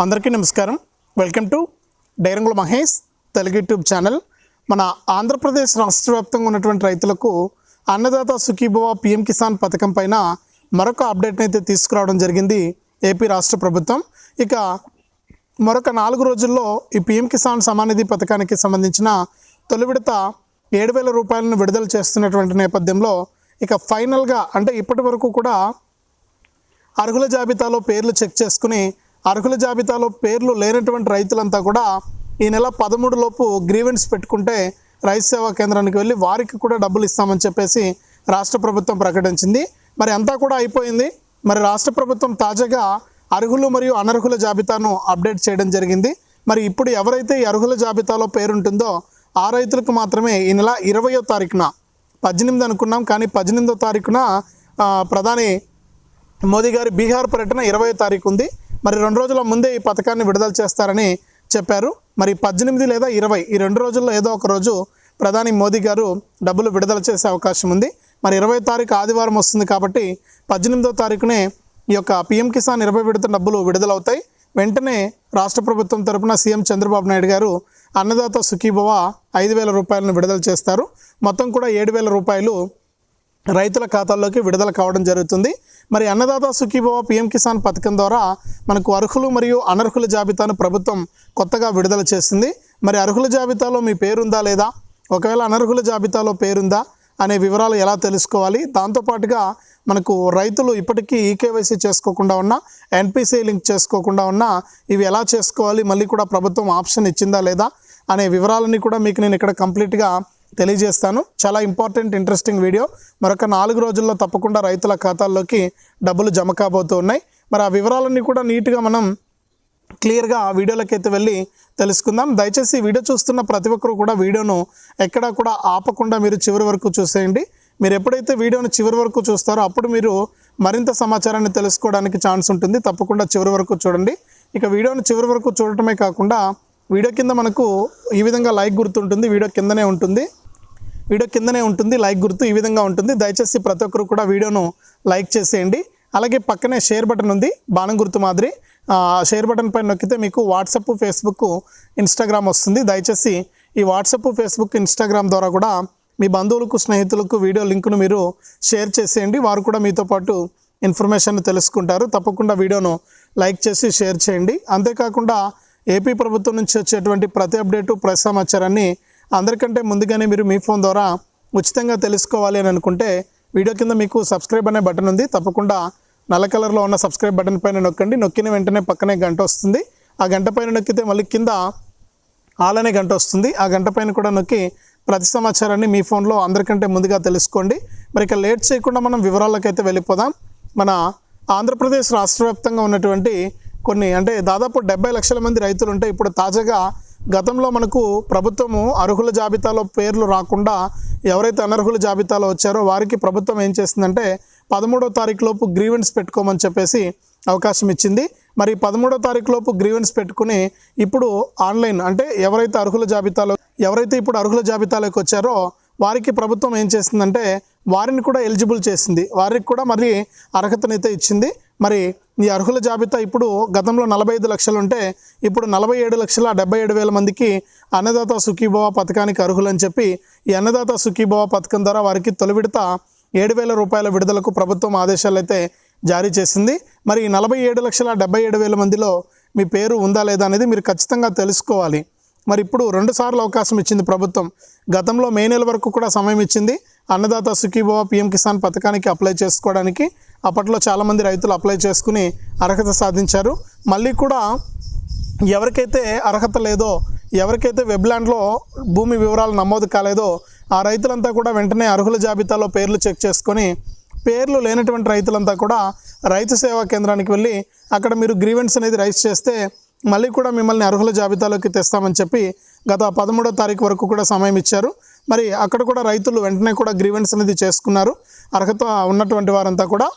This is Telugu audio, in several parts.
అందరికీ నమస్కారం. వెల్కమ్ టు డైరంగుల మహేష్ తెలుగు యూట్యూబ్ ఛానల్. మన ఆంధ్రప్రదేశ్ రాష్ట్ర వ్యాప్తంగా ఉన్నటువంటి రైతులకు అన్నదాత సుఖీభవ పిఎం కిసాన్ పథకం పైన మరొక అప్డేట్ని అయితే తీసుకురావడం జరిగింది ఏపీ రాష్ట్ర ప్రభుత్వం. ఇక మరొక నాలుగు రోజుల్లో ఈ పిఎం కిసాన్ సమానిధి పథకానికి సంబంధించిన తొలి విడత ఏడు వేల రూపాయలను విడుదల చేస్తున్నటువంటి నేపథ్యంలో ఇక ఫైనల్గా అంటే ఇప్పటి వరకు కూడా అర్హుల జాబితాలో పేర్లు చెక్ చేసుకుని అర్హుల జాబితాలో పేర్లు లేనటువంటి రైతులంతా కూడా ఈ నెల పదమూడు లోపు గ్రీవెన్స్ పెట్టుకుంటే రైతు సేవా కేంద్రానికి వెళ్ళి వారికి కూడా డబ్బులు ఇస్తామని చెప్పేసి రాష్ట్ర ప్రభుత్వం ప్రకటించింది. మరి అంతా కూడా అయిపోయింది. మరి రాష్ట్ర ప్రభుత్వం తాజాగా అర్హులు మరియు అనర్హుల జాబితాను అప్డేట్ చేయడం జరిగింది. మరి ఇప్పుడు ఎవరైతే ఈ అర్హుల జాబితాలో పేరుంటుందో ఆ రైతులకు మాత్రమే ఈ నెల ఇరవయో తారీఖున పద్దెనిమిది అనుకున్నాం కానీ పద్దెనిమిదో తారీఖున ప్రధాని మోదీ గారి బీహార్ పర్యటన ఇరవై తారీఖు ఉంది. మరి రెండు రోజుల ముందే ఈ పథకాన్ని విడుదల చేస్తారని చెప్పారు. మరి పద్దెనిమిది లేదా ఇరవై ఈ రెండు రోజుల్లో ఏదో ఒక రోజు ప్రధాని మోదీ గారు డబ్బులు విడుదల చేసే అవకాశం ఉంది. మరి ఇరవై తారీఖు ఆదివారం వస్తుంది కాబట్టి పద్దెనిమిదో తారీఖునే ఈ యొక్క పిఎం కిసాన్ ఇరవై విడత డబ్బులు విడుదలవుతాయి. వెంటనే రాష్ట్ర ప్రభుత్వం తరపున సీఎం చంద్రబాబు నాయుడు గారు అన్నదాత సుఖీభవ ఐదు వేల రూపాయలను విడుదల చేస్తారు. మొత్తం కూడా ఏడు వేల రూపాయలు రైతుల ఖాతాల్లోకి విడుదల కావడం జరుగుతుంది. మరి అన్నదాత సుఖీభవ పిఎం కిసాన్ పథకం ద్వారా మనకు అర్హులు మరియు అనర్హుల జాబితాను ప్రభుత్వం కొత్తగా విడుదల చేసింది. మరి అర్హుల జాబితాలో మీ పేరుందా లేదా? ఒకవేళ అనర్హుల జాబితాలో పేరుందా అనే వివరాలు ఎలా తెలుసుకోవాలి? దాంతోపాటుగా మనకు రైతులు ఇప్పటికీ ఈకేవైసీ చేసుకోకుండా ఉన్నా ఎన్పిసి లింక్ చేసుకోకుండా ఉన్నా ఇవి ఎలా చేసుకోవాలి? మళ్ళీ కూడా ప్రభుత్వం ఆప్షన్ ఇచ్చిందా లేదా? అనే వివరాలన్నీ కూడా మీకు నేను ఇక్కడ కంప్లీట్గా తెలియజేస్తాను. చాలా ఇంపార్టెంట్ ఇంట్రెస్టింగ్ వీడియో. మరొక నాలుగు రోజుల్లో తప్పకుండా రైతుల ఖాతాల్లోకి డబ్బులు జమ కాబోతూ ఉన్నాయి. మరి ఆ వివరాలన్నీ కూడా నీట్గా మనం క్లియర్గా ఆ వీడియోలోకి అయితే వెళ్ళి తెలుసుకుందాం. దయచేసి వీడియో చూస్తున్న ప్రతి ఒక్కరు కూడా వీడియోను ఎక్కడా కూడా ఆపకుండా మీరు చివరి వరకు చూసేయండి. మీరు ఎప్పుడైతే వీడియోను చివరి వరకు చూస్తారో అప్పుడు మీరు మరింత సమాచారాన్ని తెలుసుకోవడానికి ఛాన్స్ ఉంటుంది. తప్పకుండా చివరి వరకు చూడండి. ఇక వీడియోను చివరి వరకు చూడటమే కాకుండా వీడియో కింద మనకు ఈ విధంగా లైక్ గుర్తుంటుంది. వీడియో కిందనే ఉంటుంది. వీడియో కిందనే ఉంటుంది లైక్ గుర్తు ఈ విధంగా ఉంటుంది. దయచేసి ప్రతి ఒక్కరు కూడా వీడియోను లైక్ చేసేయండి. అలాగే పక్కనే షేర్ బటన్ ఉంది బాణం గుర్తు మాదిరి. ఆ షేర్ బటన్ పైన నొక్కితే మీకు వాట్సప్ ఫేస్బుక్ ఇన్స్టాగ్రామ్ వస్తుంది. దయచేసి ఈ వాట్సప్ ఫేస్బుక్ ఇన్స్టాగ్రామ్ ద్వారా కూడా మీ బంధువులకు స్నేహితులకు వీడియో లింకును మీరు షేర్ చేసేయండి. వారు కూడా మీతో పాటు ఇన్ఫర్మేషన్ తెలుసుకుంటారు. తప్పకుండా వీడియోను లైక్ చేసి షేర్ చేయండి. అంతేకాకుండా ఏపీ ప్రభుత్వం నుంచి వచ్చేటువంటి ప్రతి అప్డేటు ప్రతి సమాచారాన్ని అందరికంటే ముందుగానే మీరు మీ ఫోన్ ద్వారా ఉచితంగా తెలుసుకోవాలి అని అనుకుంటే వీడియో కింద మీకు సబ్స్క్రైబ్ అనే బటన్ ఉంది. తప్పకుండా నల్ల కలర్లో ఉన్న సబ్స్క్రైబ్ బటన్ పైన నొక్కండి. నొక్కిన వెంటనే పక్కనే గంట వస్తుంది. ఆ గంట పైన నొక్కితే మళ్ళీ కింద ఆల్ అనే గంట వస్తుంది. ఆ గంట పైన కూడా నొక్కి ప్రతి సమాచారాన్ని మీ ఫోన్లో అందరికంటే ముందుగా తెలుసుకోండి. మరి ఇక లేట్ చేయకుండా మనం వివరాలకైతే వెళ్ళిపోదాం. మన ఆంధ్రప్రదేశ్ రాష్ట్ర వ్యాప్తంగా ఉన్నటువంటి కొన్ని అంటే దాదాపు డెబ్బై లక్షల మంది రైతులు ఉంటే ఇప్పుడు తాజాగా గతంలో మనకు ప్రభుత్వము అర్హుల జాబితాలో పేర్లు రాకుండా ఎవరైతే అనర్హుల జాబితాలో వచ్చారో వారికి ప్రభుత్వం ఏం చేసిందంటే పదమూడో తారీఖు లోపు గ్రీవెన్స్ పెట్టుకోమని చెప్పేసి అవకాశం ఇచ్చింది. మరి పదమూడో తారీఖు లోపు గ్రీవెన్స్ పెట్టుకుని ఇప్పుడు ఆన్లైన్ అంటే ఎవరైతే అర్హుల జాబితాలో ఎవరైతే ఇప్పుడు అర్హుల జాబితాలోకి వచ్చారో వారికి ప్రభుత్వం ఏం చేసిందంటే వారిని కూడా ఎలిజిబుల్ చేసింది. వారికి కూడా మరి అర్హతనైతే ఇచ్చింది. మరి ఈ అర్హుల జాబితా ఇప్పుడు గతంలో నలభై ఐదు లక్షలు ఉంటే ఇప్పుడు నలభై ఏడు లక్షల డెబ్బై ఏడు వేల మందికి అన్నదాత సుఖీభవ పథకానికి అర్హులని చెప్పి ఈ అన్నదాత సుఖీభవ పథకం ద్వారా వారికి తొలి విడత ఏడు వేల రూపాయల విడుదలకు ప్రభుత్వం ఆదేశాలు అయితే జారీ చేసింది. మరి ఈ నలభై ఏడు లక్షల డెబ్బై ఏడు వేల మందిలో మీ పేరు ఉందా లేదా అనేది మీరు ఖచ్చితంగా తెలుసుకోవాలి. మరి ఇప్పుడు రెండు సార్లు అవకాశం ఇచ్చింది ప్రభుత్వం. గతంలో మే నెల వరకు కూడా సమయం ఇచ్చింది. అన్నదాత సుఖీభవ పిఎం కిసాన్ పథకానికి అప్లై చేసుకోవడానికి అప్పట్లో చాలామంది రైతులు అప్లై చేసుకుని అర్హత సాధించారు. మళ్ళీ కూడా ఎవరికైతే అర్హత లేదో ఎవరికైతే వెబ్లాండ్లో భూమి వివరాలు నమోదు కాలేదో ఆ రైతులంతా కూడా వెంటనే అర్హుల జాబితాలో పేర్లు చెక్ చేసుకొని పేర్లు లేనటువంటి రైతులంతా కూడా రైతు సేవా కేంద్రానికి వెళ్ళి అక్కడ మీరు గ్రీవెన్స్ అనేది రైస్ చేస్తే మళ్ళీ కూడా మిమ్మల్ని అర్హుల జాబితాలోకి తెస్తామని చెప్పి గత పదమూడో తారీఖు వరకు కూడా సమయం ఇచ్చారు. మరి అక్కడ కూడా రైతులు వెంటనే కూడా గ్రీవెన్స్ అనేది చేసుకున్నారు. అర్హత ఉన్నటువంటి వారంతా కూడా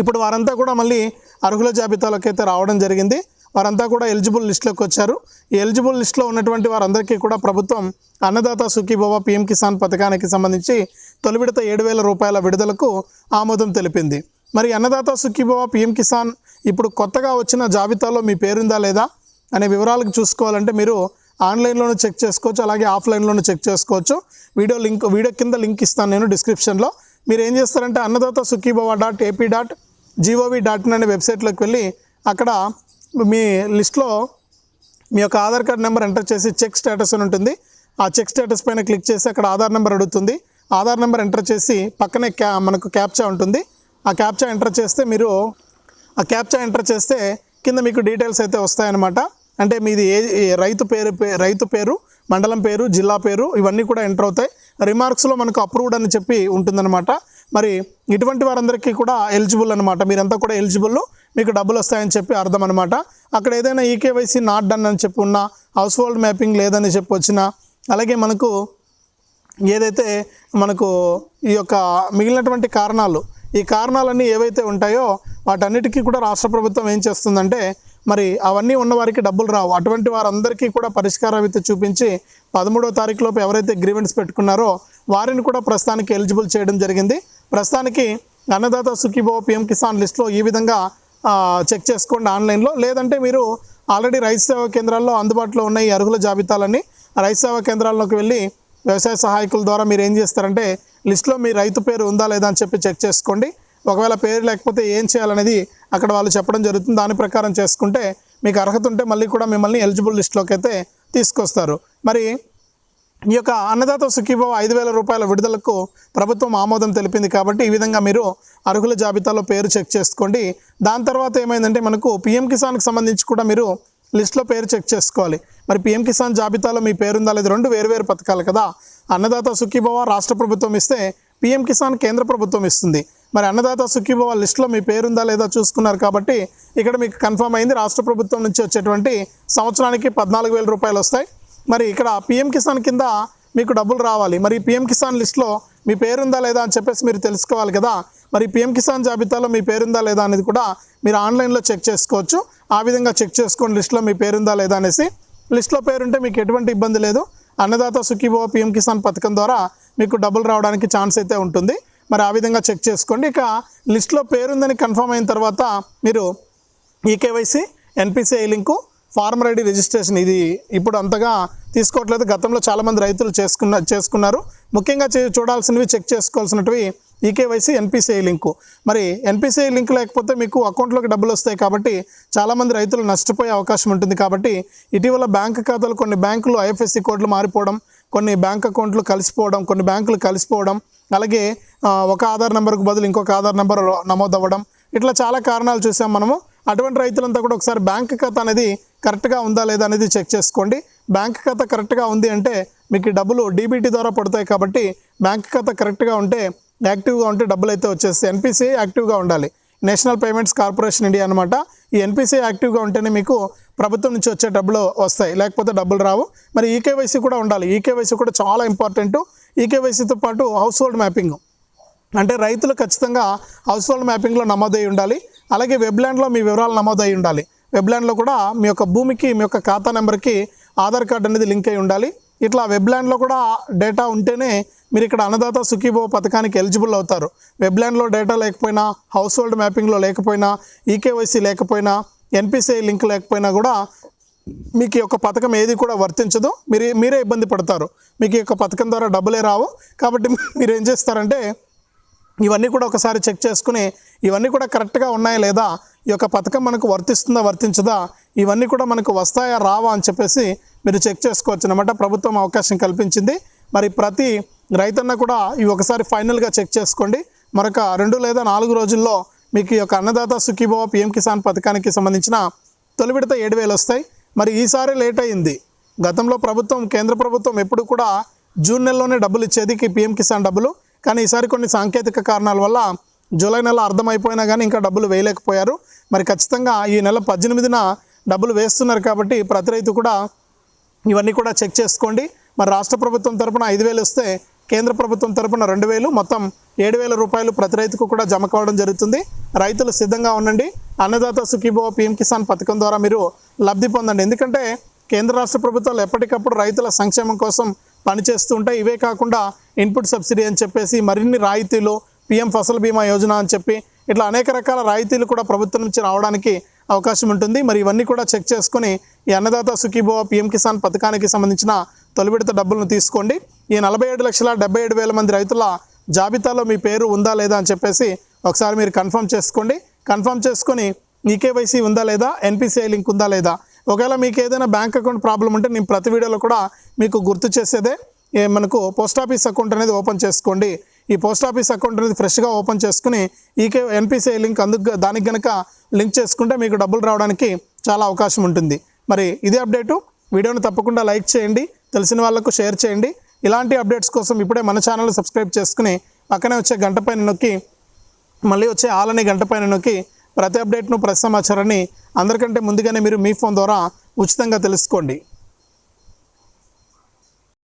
ఇప్పుడు వారంతా కూడా మళ్ళీ అర్హుల జాబితాలోకి అయితే రావడం జరిగింది. వారంతా కూడా ఎలిజిబుల్ లిస్టులోకి వచ్చారు. ఈ ఎలిజిబుల్ లిస్టులో ఉన్నటువంటి వారందరికీ కూడా ప్రభుత్వం అన్నదాత సుఖీభవ పీఎం కిసాన్ పథకానికి సంబంధించి తొలి విడత ఏడు వేల రూపాయల విడుదలకు ఆమోదం తెలిపింది. మరి అన్నదాత సుఖీభవ పీఎం కిసాన్ ఇప్పుడు కొత్తగా వచ్చిన జాబితాలో మీ పేరుందా లేదా అనే వివరాలకు చూసుకోవాలంటే మీరు ఆన్లైన్లోనూ చెక్ చేసుకోవచ్చు అలాగే ఆఫ్లైన్లోనూ చెక్ చేసుకోవచ్చు. వీడియో లింక్ వీడియో కింద లింక్ ఇస్తాను నేను డిస్క్రిప్షన్లో. మీరు ఏం చేస్తారంటే Annadata Sukhibhava dot AP dot G O V dot in అనే వెబ్సైట్లోకి వెళ్ళి అక్కడ మీ లిస్ట్లో మీ యొక్క ఆధార్ కార్డ్ నెంబర్ ఎంటర్ చేసి చెక్ స్టేటస్ అని ఉంటుంది. ఆ చెక్ స్టేటస్ పైన క్లిక్ చేసి అక్కడ ఆధార్ నెంబర్ అడుగుతుంది. ఆధార్ నెంబర్ ఎంటర్ చేసి పక్కనే క్యా మనకు క్యాప్చా ఉంటుంది. ఆ క్యాప్చా ఎంటర్ చేస్తే మీరు ఆ క్యాప్చా ఎంటర్ చేస్తే కింద మీకు డీటెయిల్స్ అయితే వస్తాయన్నమాట. అంటే మీది ఏ ఏ రైతు పేరు పే- రైతు పేరు మండలం పేరు జిల్లా పేరు ఇవన్నీ కూడా ఎంటర్ అవుతాయి. రిమార్క్స్లో మనకు అప్రూవ్డ్ అని చెప్పి ఉంటుందన్నమాట. మరి ఇటువంటి వారందరికీ కూడా ఎలిజిబుల్ అనమాట మీరంతా కూడా ఎలిజిబుల్ మీకు డబ్బులు వస్తాయని చెప్పి అర్థం అనమాట అక్కడ ఏదైనా ఈకేవైసీ నాట్ డన్ అని చెప్పి ఉన్నా హౌస్ హోల్డ్ మ్యాపింగ్ లేదని చెప్పి వచ్చినా అలాగే మనకు ఏదైతే మనకు ఈ యొక్క మిగిలినటువంటి కారణాలు ఈ కారణాలన్నీ ఏవైతే ఉంటాయో వాటన్నిటికీ కూడా రాష్ట్ర ప్రభుత్వం ఏం చేస్తుందంటే మరి అవన్నీ ఉన్న వారికి డబ్బులు రావు. అటువంటి వారందరికీ కూడా పరిష్కారం అయితే చూపించి పదమూడో తారీఖు లోపు ఎవరైతే గ్రీవెన్స్ పెట్టుకున్నారో వారిని కూడా ప్రస్తుతానికి ఎలిజిబుల్ చేయడం జరిగింది. ప్రస్తుతానికి అన్నదాత సుఖీభవ పిఎం కిసాన్ లిస్ట్లో ఈ విధంగా చెక్ చేసుకోండి ఆన్లైన్లో. లేదంటే మీరు ఆల్రెడీ రైతు సేవా కేంద్రాల్లో అందుబాటులో ఉన్న ఈ అర్హుల జాబితాలన్నీ రైతు సేవా కేంద్రాల్లోకి వెళ్ళి వ్యవసాయ సహాయకుల ద్వారా మీరు ఏం చేస్తారంటే లిస్ట్లో మీ రైతు పేరు ఉందా లేదా అని చెప్పి చెక్ చేసుకోండి. ఒకవేళ పేరు లేకపోతే ఏం చేయాలనేది అక్కడ వాళ్ళు చెప్పడం జరుగుతుంది. దాని ప్రకారం చేసుకుంటే మీకు అర్హత ఉంటే మళ్ళీ కూడా మిమ్మల్ని ఎలిజిబుల్ లిస్ట్లోకి అయితే తీసుకొస్తారు. మరి ఈ యొక్క అన్నదాత సుఖీభవ ఐదు వేల రూపాయల విడుదలకు ప్రభుత్వం ఆమోదం తెలిపింది కాబట్టి ఈ విధంగా మీరు అర్హుల జాబితాలో పేరు చెక్ చేసుకోండి. దాని తర్వాత ఏమైందంటే మనకు పిఎం కిసాన్కి సంబంధించి కూడా మీరు లిస్ట్లో పేరు చెక్ చేసుకోవాలి. మరి పిఎం కిసాన్ జాబితాలో మీ పేరుందా లేదు రెండు వేరువేరు పథకాలు కదా. అన్నదాత సుఖీభవ రాష్ట్ర ప్రభుత్వం ఇస్తే పిఎం కిసాన్ కేంద్ర ప్రభుత్వం ఇస్తుంది. మరి అన్నదాత సుఖీభవ లిస్ట్లో మీ పేరుందా లేదా చూసుకున్నారు కాబట్టి ఇక్కడ మీకు కన్ఫర్మ్ అయింది. రాష్ట్ర ప్రభుత్వం నుంచి వచ్చేటువంటి సంవత్సరానికి పద్నాలుగు వేల రూపాయలు వస్తాయి. మరి ఇక్కడ పిఎం కిసాన్ కింద మీకు డబ్బులు రావాలి. మరి పిఎం కిసాన్ లిస్ట్లో మీ పేరుందా లేదా అని చెప్పేసి మీరు తెలుసుకోవాలి కదా. మరి పిఎం కిసాన్ జాబితాలో మీ పేరుందా లేదా అనేది కూడా మీరు ఆన్లైన్లో చెక్ చేసుకోవచ్చు. ఆ విధంగా చెక్ చేసుకోండి లిస్ట్లో మీ పేరుందా లేదా అనేసి. లిస్ట్లో పేరుంటే మీకు ఎటువంటి ఇబ్బంది లేదు. అన్నదాత సుఖీభవ పిఎం కిసాన్ పథకం ద్వారా మీకు డబ్బులు రావడానికి ఛాన్స్ అయితే ఉంటుంది. మరి ఆ విధంగా చెక్ చేసుకోండి. ఇక లిస్ట్లో పేరుందని కన్ఫర్మ్ అయిన తర్వాత మీరు eKYC NPCI link farmer ID registration ఇది ఇప్పుడు అంతగా తీసుకోవట్లేదు. గతంలో చాలామంది రైతులు చేసుకున్న చేసుకున్నారు. ముఖ్యంగా చే చూడాల్సినవి చెక్ చేసుకోవాల్సినవి ఈకేవైసీ ఎన్పిసిఐ లింకు. మరి ఎన్పిసిఐ లింక్ లేకపోతే మీకు అకౌంట్లోకి డబ్బులు వస్తాయి కాబట్టి చాలామంది రైతులు నష్టపోయే అవకాశం ఉంటుంది కాబట్టి ఇటీవల బ్యాంక్ ఖాతాలు కొన్ని బ్యాంకులు ఐఎఫ్ఎస్సి కోడ్లు మారిపోవడం కొన్ని బ్యాంక్ అకౌంట్లు కలిసిపోవడం కొన్ని బ్యాంకులు కలిసిపోవడం అలాగే ఒక ఆధార్ నెంబర్కు బదులు ఇంకొక ఆధార్ నెంబర్ నమోదవ్వడం ఇట్లా చాలా కారణాలు చూసాం మనము. అటువంటి రైతులంతా కూడా ఒకసారి బ్యాంక్ ఖాతా అనేది కరెక్ట్గా ఉందా లేదా అనేది చెక్ చేసుకోండి. బ్యాంక్ ఖాతా కరెక్ట్గా ఉంది అంటే మీకు డబ్బులు డీబీటీ ద్వారా పడతాయి కాబట్టి బ్యాంక్ ఖాతా కరెక్ట్గా ఉంటే యాక్టివ్గా ఉంటే డబ్బులు అయితే వచ్చేస్తాయి. ఎన్పిసిఐ యాక్టివ్గా ఉండాలి. నేషనల్ పేమెంట్స్ కార్పొరేషన్ ఇండియా అనమాట ఈ ఎన్పిసిఐ యాక్టివ్గా ఉంటేనే మీకు ప్రభుత్వం నుంచి వచ్చే డబ్బులు వస్తాయి. లేకపోతే డబ్బులు రావు. మరి ఈకేవైసీ కూడా ఉండాలి. ఈకేవైసీ కూడా చాలా ఇంపార్టెంట్. ఈకేవైసీతో పాటు హౌస్ హోల్డ్ మ్యాపింగ్. అంటే రైతులు ఖచ్చితంగా హౌస్ హోల్డ్ మ్యాపింగ్లో నమోదై ఉండాలి. అలాగే వెబ్లాండ్లో మీ వివరాలు నమోదై ఉండాలి. వెబ్లాండ్లో కూడా మీ యొక్క భూమికి మీ యొక్క ఖాతా నెంబర్కి ఆధార్ కార్డు అనేది లింక్ అయి ఉండాలి. ఇట్లా వెబ్లాండ్లో కూడా డేటా ఉంటేనే మీరు ఇక్కడ అన్నదాత సుఖీభో పథకానికి ఎలిజిబుల్ అవుతారు. వెబ్లాండ్లో డేటా లేకపోయినా హౌస్ హోల్డ్ మ్యాపింగ్లో లేకపోయినా ఈకేవైసీ లేకపోయినా ఎన్పిసిఐ లింక్ లేకపోయినా కూడా మీకు యొక్క పథకం ఏది కూడా వర్తించదు. మీరు మీరే ఇబ్బంది పడతారు. మీకు యొక్క పథకం ద్వారా డబ్బులే రావు. కాబట్టి మీరు ఏం చేస్తారంటే ఇవన్నీ కూడా ఒకసారి చెక్ చేసుకుని ఇవన్నీ కూడా కరెక్ట్గా ఉన్నాయా లేదా ఈ యొక్క పథకం మనకు వర్తిస్తుందా వర్తించదా ఇవన్నీ కూడా మనకు వస్తాయా రావా అని చెప్పేసి మీరు చెక్ చేసుకోవచ్చు. అనమాట ప్రభుత్వం అవకాశం కల్పించింది. మరి ప్రతి రైతన్న కూడా ఇవి ఒకసారి ఫైనల్గా చెక్ చేసుకోండి. మరొక రెండు లేదా నాలుగు రోజుల్లో మీకు ఈ యొక్క అన్నదాత సుఖీభవ పిఎం కిసాన్ పథకానికి సంబంధించిన తొలి విడత ఏడు వేలు వస్తాయి. మరి ఈసారి లేట్ అయింది. గతంలో ప్రభుత్వం కేంద్ర ప్రభుత్వం ఎప్పుడు కూడా జూన్ నెలలోనే డబ్బులు ఇచ్చేది పిఎం కిసాన్ డబ్బులు. కానీ ఈసారి కొన్ని సాంకేతిక కారణాల వల్ల జూలై నెల అర్థమైపోయినా కానీ ఇంకా డబ్బులు వేయలేకపోయారు. మరి ఖచ్చితంగా ఈ నెల పద్దెనిమిదిన డబ్బులు వేస్తున్నారు కాబట్టి ప్రతి రైతు కూడా ఇవన్నీ కూడా చెక్ చేసుకోండి. మరి రాష్ట్ర ప్రభుత్వం తరపున ఐదు వేలు వస్తే కేంద్ర ప్రభుత్వం తరపున రెండు వేలు మొత్తం ఏడు వేల రూపాయలు ప్రతి రైతుకు కూడా జమ కావడం జరుగుతుంది. రైతులు సిద్ధంగా ఉండండి. అన్నదాత సుఖీభవ పిఎం కిసాన్ పథకం ద్వారా మీరు లబ్ధి పొందండి. ఎందుకంటే కేంద్ర రాష్ట్ర ప్రభుత్వాలు ఎప్పటికప్పుడు రైతుల సంక్షేమం కోసం పనిచేస్తూ ఉంటాయి. ఇవే కాకుండా ఇన్పుట్ సబ్సిడీ అని చెప్పేసి మరిన్ని రాయితీలు పిఎం ఫసల్ బీమా యోజన అని చెప్పి ఇట్లా అనేక రకాల రాయితీలు కూడా ప్రభుత్వం నుంచి రావడానికి అవకాశం ఉంటుంది. మరి ఇవన్నీ కూడా చెక్ చేసుకుని ఈ అన్నదాత సుఖీభవ పిఎం కిసాన్ పథకానికి సంబంధించిన తొలి విడత డబ్బులను తీసుకోండి. ఈ నలభై ఏడు లక్షల డెబ్బై ఏడు వేల మంది రైతుల జాబితాలో మీ పేరు ఉందా లేదా అని చెప్పేసి ఒకసారి మీరు కన్ఫర్మ్ చేసుకోండి. కన్ఫర్మ్ చేసుకొని ఈకేవైసీ ఉందా లేదా ఎన్పిసిఐ లింక్ ఉందా లేదా? ఒకవేళ మీకు ఏదైనా బ్యాంక్ అకౌంట్ ప్రాబ్లం ఉంటే నేను ప్రతి వీడియోలో కూడా మీకు గుర్తు చేసేదే. మనకు పోస్ట్ ఆఫీస్ అకౌంట్ అనేది ఓపెన్ చేసుకోండి. ఈ పోస్ట్ ఆఫీస్ అకౌంట్ అనేది ఫ్రెష్గా ఓపెన్ చేసుకుని ఈకే ఎన్పిసిఐ లింక్ అందుకు దానికి కనుక లింక్ చేసుకుంటే మీకు డబ్బులు రావడానికి చాలా అవకాశం ఉంటుంది. మరి ఇదే అప్డేటు వీడియోని తప్పకుండా లైక్ చేయండి. తెలిసిన వాళ్ళకు షేర్ చేయండి. ఇలాంటి అప్డేట్స్ కోసం ఇప్పుడే మన ఛానల్ సబ్స్క్రైబ్ చేసుకుని పక్కనే వచ్చే గంట పైన నొక్కి మళ్ళీ వచ్చే ఆలని గంట పైన నొక్కి ప్రతి అప్డేట్ను ప్రతి సమాచారాన్ని అందరికంటే ముందుగానే మీరు మీ ఫోన్ ద్వారా ఉచితంగా తెలుసుకోండి.